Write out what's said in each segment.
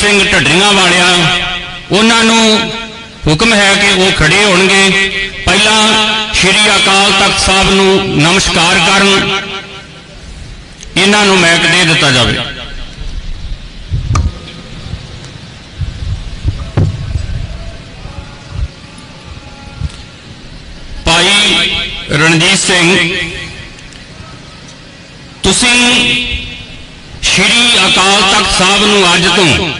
ਸਿੰਘ ਢੱਡਰੀਆਂ ਵਾਲਿਆਂ, ਉਹਨਾਂ ਨੂੰ ਹੁਕਮ ਹੈ ਕਿ ਉਹ ਖੜੇ ਹੋਣਗੇ। ਪਹਿਲਾਂ ਸ਼੍ਰੀ ਅਕਾਲ ਤਖਤ ਸਾਹਿਬ ਨੂੰ ਨਮਸਕਾਰ ਕਰਨ। ਇਹਨਾਂ ਨੂੰ ਮੈਕ ਦੇ ਦਿੱਤਾ ਜਾਵੇ। ਭਾਈ ਰਣਜੀਤ ਸਿੰਘ, ਤੁਸੀਂ ਸ਼੍ਰੀ ਅਕਾਲ ਤਖਤ ਸਾਹਿਬ ਨੂੰ ਅੱਜ ਤੋਂ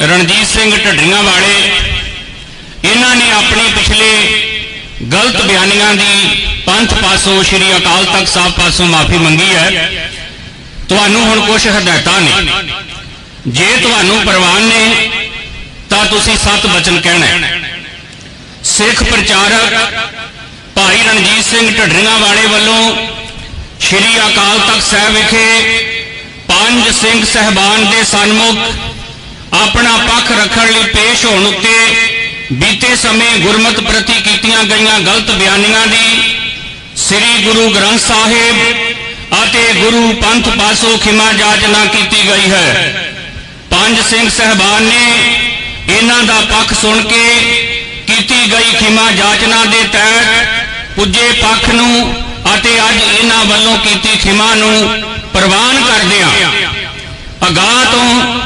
ਰਣਜੀਤ ਸਿੰਘ ਢੱਡਰੀਆਂ ਵਾਲੇ, ਇਹਨਾਂ ਨੇ ਆਪਣੇ ਪਿਛਲੇ ਗਲਤ ਬਿਆਨੀਆਂ ਦੀ ਪੰਥ ਪਾਸੋਂ, ਸ੍ਰੀ ਅਕਾਲ ਤਖਤ ਸਾਹਿਬ ਪਾਸੋਂ ਮਾਫੀ ਮੰਗੀ ਹੈ। ਤੁਹਾਨੂੰ ਹੁਣ ਕੁਝ ਹਦਾਇਤਾਂ ਨੇ। ਜੇ ਤੁਹਾਨੂੰ ਪ੍ਰਵਾਨ ਨੇ, ਤਾਂ ਤੁਸੀਂ ਸਤ ਬਚਨ ਕਹਿਣਾ ਸਿੱਖ ਪ੍ਰਚਾਰਕ ਭਾਈ ਰਣਜੀਤ ਸਿੰਘ ਢੱਡਰੀਆਂ ਵਾਲੇ ਵੱਲੋਂ ਸ੍ਰੀ ਅਕਾਲ ਤਖਤ ਸਾਹਿਬ ਵਿਖੇ ਪੰਜ ਸਿੰਘ ਸਹਿਬਾਨ ਦੇ ਸਨਮੁਖ ਆਪਣਾ ਪੱਖ ਰੱਖਣ ਲਈ ਪੇਸ਼ ਹੋਣ ਉੱਤੇ ਬੀਤੇ ਸਮੇਂ ਗੁਰਮਤ ਪ੍ਰਤੀ ਕੀਤੀਆਂ ਗਈਆਂ ਗਲਤ ਬਿਆਨੀਆਂ ਦੀ ਸ੍ਰੀ ਗੁਰੂ ਗ੍ਰੰਥ ਸਾਹਿਬ ਅਤੇ ਗੁਰੂ ਪੰਥ ਪਾਸੋਂ ਖਿਮਾ ਜਾਚਨਾ ਕੀਤੀ ਗਈ ਹੈ। ਪੰਜ ਸਿੰਘ ਸਹਿਬਾਨ ਨੇ ਇਹਨਾਂ ਦਾ ਪੱਖ ਸੁਣ ਕੇ ਕੀਤੀ ਗਈ ਖਿਮਾ ਜਾਚਨਾ ਦੇ ਤਹਿਤ ਪੁੱਜੇ ਪੱਖ ਨੂੰ ਅਤੇ ਅੱਜ ਇਹਨਾਂ ਵੱਲੋਂ ਕੀਤੀ ਖਿਮਾ ਨੂੰ ਪ੍ਰਵਾਨ ਕਰਦਿਆਂ ਅਗਾਹ ਤੋਂ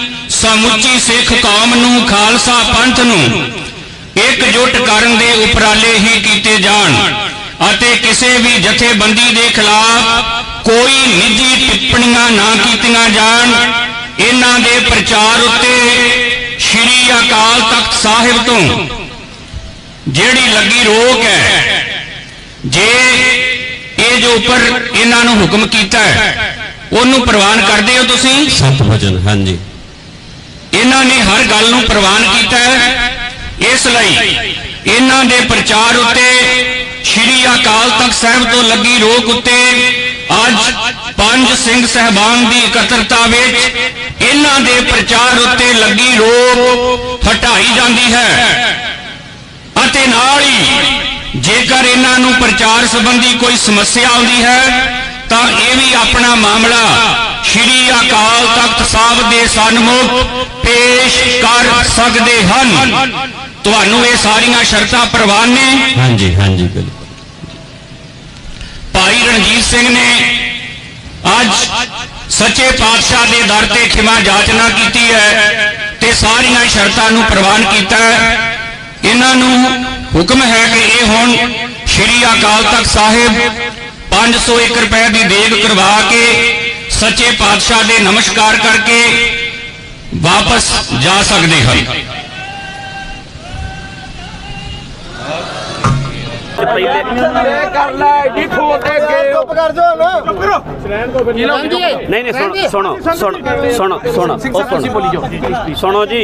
ਸਮੁੱਚੀ ਸਿੱਖ ਕੌਮ ਨੂੰ, ਖਾਲਸਾ ਪੰਥ ਨੂੰ ਇਕਜੁੱਟ ਕਰਨ ਦੇ ਉਪਰਾਲੇ ਹੀ ਕੀਤੇ ਜਾਣ ਅਤੇ ਕਿਸੇ ਵੀ ਜਥੇਬੰਦੀ ਦੇ ਖਿਲਾਫ ਕੋਈ ਨਿੱਜੀ ਟਿੱਪਣੀਆਂ ਨਾ ਕੀਤੀਆਂ ਜਾਣ। ਇਹਨਾਂ ਦੇ ਪ੍ਰਚਾਰ ਉੱਤੇ ਸ੍ਰੀ ਅਕਾਲ ਤਖਤ ਸਾਹਿਬ ਤੋਂ ਜਿਹੜੀ ਲੱਗੀ ਰੋਕ ਹੈ, ਜੇ ਇਹ ਜੋ ਉੱਪਰ ਇਹਨਾਂ ਨੂੰ ਹੁਕਮ ਕੀਤਾ ਹੈ, ਉਹਨੂੰ ਪ੍ਰਵਾਨ ਕਰਦੇ ਹੋ ਤੁਸੀਂ? ਸਤ ਵਚਨ ਹਾਂਜੀ। ਇਹਨਾਂ ਨੇ ਹਰ ਗੱਲ ਨੂੰ ਪ੍ਰਵਾਨ ਕੀਤਾ ਹੈ। ਇਸ ਲਈ ਇਹਨਾਂ ਦੇ ਪ੍ਰਚਾਰ ਉੱਤੇ ਸ੍ਰੀ ਅਕਾਲ ਤਖਤ ਸਾਹਿਬ ਤੋਂ ਲੱਗੀ ਰੋਕ ਉੱਤੇ ਅੱਜ ਪੰਜ ਸਿੰਘ ਸਹਿਬਾਨ ਦੀ ਇਕੱਤਰਤਾ ਵਿੱਚ ਇਹਨਾਂ ਦੇ ਪ੍ਰਚਾਰ ਉੱਤੇ ਲੱਗੀ ਰੋਕ ਹਟਾਈ ਜਾਂਦੀ ਹੈ। ਅਤੇ ਨਾਲ ਹੀ ਜੇਕਰ ਇਹਨਾਂ ਨੂੰ ਪ੍ਰਚਾਰ ਸੰਬੰਧੀ ਕੋਈ ਸਮੱਸਿਆ ਆਉਂਦੀ ਹੈ, ਤਾਂ ਇਹ ਵੀ ਆਪਣਾ ਮਾਮਲਾ ਸ਼੍ਰੀ ਅਕਾਲ ਤਖਤ ਸਾਹਿਬ ਦੇ ਸਨਮੁਖ ਪੇਸ਼ ਕਰ ਸਕਦੇ ਹਨ। ਤੁਹਾਨੂੰ ਇਹ ਸਾਰੀਆਂ ਸ਼ਰਤਾਂ ਪ੍ਰਵਾਨ ਨੇ। ਹਾਂਜੀ ਹਾਂਜੀ ਬਿਲਕੁਲ। ਭਾਈ ਰਣਜੀਤ ਸਿੰਘ ਨੇ ਅੱਜ ਸੱਚੇ ਪਾਤਸ਼ਾਹ ਦੇ ਦਰ ਤੇ ਖਿਮਾ ਜਾਚਨਾ ਕੀਤੀ ਹੈ ਤੇ ਸਾਰੀਆਂ ਸ਼ਰਤਾਂ ਨੂੰ ਪ੍ਰਵਾਨ ਕੀਤਾ ਹੈ। ਇਹਨਾਂ ਨੂੰ ਹੁਕਮ ਹੈ ਕਿ ਇਹ ਹੁਣ ਸ੍ਰੀ ਅਕਾਲ ਤਖਤ ਸਾਹਿਬ 501 ਰੁਪਏ ਦੀ ਦੇਗ ਕਰਵਾ ਕੇ ਸੱਚੇ ਪਾਤਸ਼ਾਹ ਦੇ ਨਮਸਕਾਰ ਕਰਕੇ ਵਾਪਸ ਜਾ ਸਕਦੇ ਹਨ ਕਰ ਲੈ ਏਡੀ ਖੋਲ ਦੇ ਚੁੱਪ ਕਰ ਜਾਓ ਨਾ ਨਹੀਂ ਨਹੀਂ ਸੁਣੋ ਸੁਣੋ ਸੁਣੋ ਸੁਣੋ ਸੁਣੋ ਸੁਣੋ ਜੀ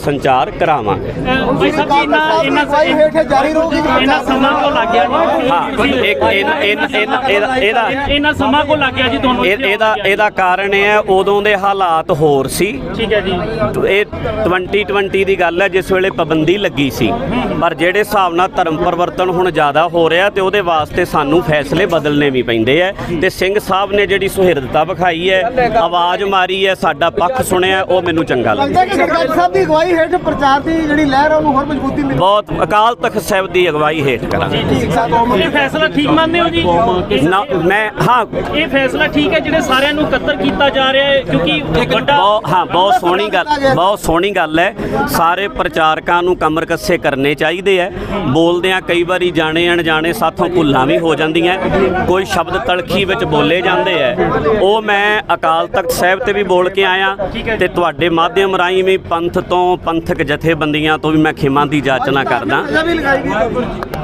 ਸੰਚਾਰ ਕਰਾਵਾਂਗੇ ਭਾਈ ਸਾਹਿਬ ਜੀ ਇਹਨਾਂ ਇਹਨਾਂ ਜਾਰੀ ਰਹੂਗੀ ਇਹਨਾਂ ਸਮਾਂ ਕੋ ਲੱਗ ਗਿਆ ਜੀ। ਹਾਂ ਇੱਕ ਇਹਨਾਂ ਇਹਨਾਂ ਇਹਨਾਂ- ਇਹਦਾ ਇਹਦਾ ਇਹਨਾਂ ਸਮਾਂ ਕੋ ਲੱਗ ਗਿਆ ਜੀ ਤੁਹਾਨੂੰ ਇਹ- ਇਹਦਾ ਇਹਦਾ ਕਾਰਨ ਇਹ ਹੈ ਉਦੋਂ ਦੇ ਹਾਲਾਤ ਹੋਰ ਸੀ। ਠੀਕ ਹੈ ਜੀ। ਇਹ 2020 ਦੀ ਗੱਲ ਹੈ ਜਿਸ ਵੇਲੇ ਪਾਬੰਦੀ ਲੱਗੀ ਸੀ। ਪਰ ਜਿਹੜੇ ਹਿਸਾਬ ਨਾਲ ਧਰਮ ਪਰਿਵਰਤਨ ਹੁਣ ਜ਼ਿਆਦਾ ਹੋ ਰਿਹਾ ਤੇ ਉਹਦੇ ਵਾਸਤੇ ਸਾਨੂੰ ਫੈਸਲੇ ਬਦਲਣੇ ਵੀ ਪੈਂਦੇ ਆ। ਤੇ ਸਿੰਘ ਸਾਹਿਬ ਨੇ ਜਿਹੜੀ ਸੁਹਿਰਦਤਾ ਵਿਖਾਈ ਹੈ ਆਵਾਜ਼ ਮਾਰੀ ਹੈ ਸਾਡਾ ਪੱਖ ਸੁਣਿਆ ਉਹ ਮੈਨੂੰ ਚੰਗਾ ਲੱਗਦਾ ਅਗਵਾਈ ਹੇਠ ਪ੍ਰਚਾਰ ਦੀ ਜਿਹੜੀ ਲਹਿਰ ਆ ਉਹਨੂੰ ਹੋਰ ਮਜ਼ਬੂਤੀ ਮਿਲੇ। ਬਹੁਤ ਅਕਾਲ ਤਖਤ ਸਾਹਿਬ ਦੀ ਅਗਵਾਈ ਹੇਠ ਕਰਾਂਗੇ। ਇਹ ਫੈਸਲਾ ਠੀਕ ਮੰਨਦੇ ਹੋ ਜੀ? ਨਾ ਮੈਂ ਹਾਂ। ਇਹ ਫੈਸਲਾ ਠੀਕ ਹੈ ਜਿਹੜੇ ਸਾਰਿਆਂ ਨੂੰ ਇਕੱਤਰ ਕੀਤਾ ਜਾ ਰਿਹਾ ਹੈ ਕਿਉਂਕਿ ਵੱਡਾ ਬਹੁਤ ਹਾਂ ਬਹੁਤ ਸੋਹਣੀ ਗੱਲ ਬਹੁਤ ਸੋਹਣੀ ਗੱਲ ਹੈ। ਸਾਰੇ ਪ੍ਰਚਾਰਕਾਂ ਨੂੰ ਕਮਰ ਕੱਸੇ ਕਰਨੇ ਚਾਹੀਦੇ ਐ ਬੋਲਦਿਆਂ ਕਈ ਵਾਰੀ ਜਾਣੇ ਅਣਜਾਣੇ ਸਾਥੋਂ ਭੁੱਲਾਂ ਵੀ ਹੋ ਜਾਂਦੀਆਂ ਕੋਈ ਸ਼ਬਦ ਤਲਖੀ ਵਿੱਚ ਬੋਲੇ ਜਾਂਦੇ ਐ ਉਹ ਮੈਂ ਅਕਾਲ ਤਖਤ ਸਾਹਿਬ ਤੇ ਵੀ ਬੋਲ ਕੇ ਆਇਆ ਤੇ ਤੁਹਾਡੇ ਮਾਧਿਅਮ ਰਾਹੀਂ ਵੀ ਪੰਥ ਤੋਂ ਪੰਥਕ ਜਥੇਬੰਦੀਆਂ ਤੋਂ ਵੀ ਮੈਂ ਖਿਮਾ ਦੀ ਜਾਚਨਾ ਕਰਦਾ।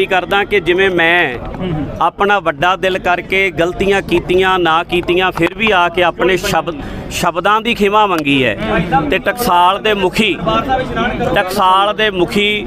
ਕਰਦਾ ਕਿ ਜਿਵੇਂ ਮੈਂ ਆਪਣਾ ਵੱਡਾ ਦਿਲ ਕਰਕੇ ਗਲਤੀਆਂ ਕੀਤੀਆਂ, ਨਾ ਕੀਤੀਆਂ, ਫਿਰ ਵੀ ਆ ਕੇ ਆਪਣੇ ਸ਼ਬਦ ਸ਼ਬਦਾਂ ਦੀ ਖਿਮਾ ਮੰਗੀ ਹੈ। ਤੇ ਟਕਸਾਲ ਦੇ ਮੁਖੀ, ਟਕਸਾਲ ਦੇ ਮੁਖੀ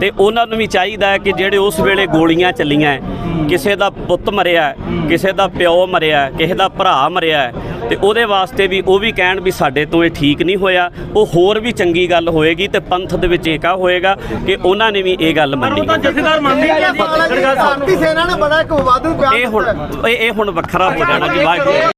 ਤੇ ਉਹਨਾਂ ਨੂੰ ਵੀ ਚਾਹੀਦਾ ਹੈ ਕਿ ਜਿਹੜੇ ਉਸ ਵੇਲੇ ਗੋਲੀਆਂ ਚੱਲੀਆਂ ਕਿਸੇ ਦਾ ਪੁੱਤ ਮਰਿਆ ਹੈ, ਕਿਸੇ ਦਾ ਪਿਓ ਮਰਿਆ ਹੈ, ਕਿਸੇ ਦਾ ਭਰਾ ਮਰਿਆ ਹੈ, ਤੇ ਉਹਦੇ ਵਾਸਤੇ ਵੀ ਉਹ ਵੀ ਕਹਿਣ ਵੀ ਸਾਡੇ ਤੋਂ ਇਹ ਠੀਕ ਨਹੀਂ ਹੋਇਆ। ਉਹ ਹੋਰ ਵੀ ਚੰਗੀ ਗੱਲ ਹੋਏਗੀ ਤੇ ਪੰਥ ਦੇ ਵਿੱਚ ਏਕਾ ਹੋਏਗਾ ਕਿ ਉਹਨਾਂ ਨੇ ਵੀ ਇਹ ਗੱਲ ਮੰਨੀ ਇਹ ਹੁਣ ਇਹ ਇਹ ਹੁਣ ਵੱਖਰਾ ਹੋ ਜਾਣਾ ਜੀ ਵਾਹਿਗੁਰੂ।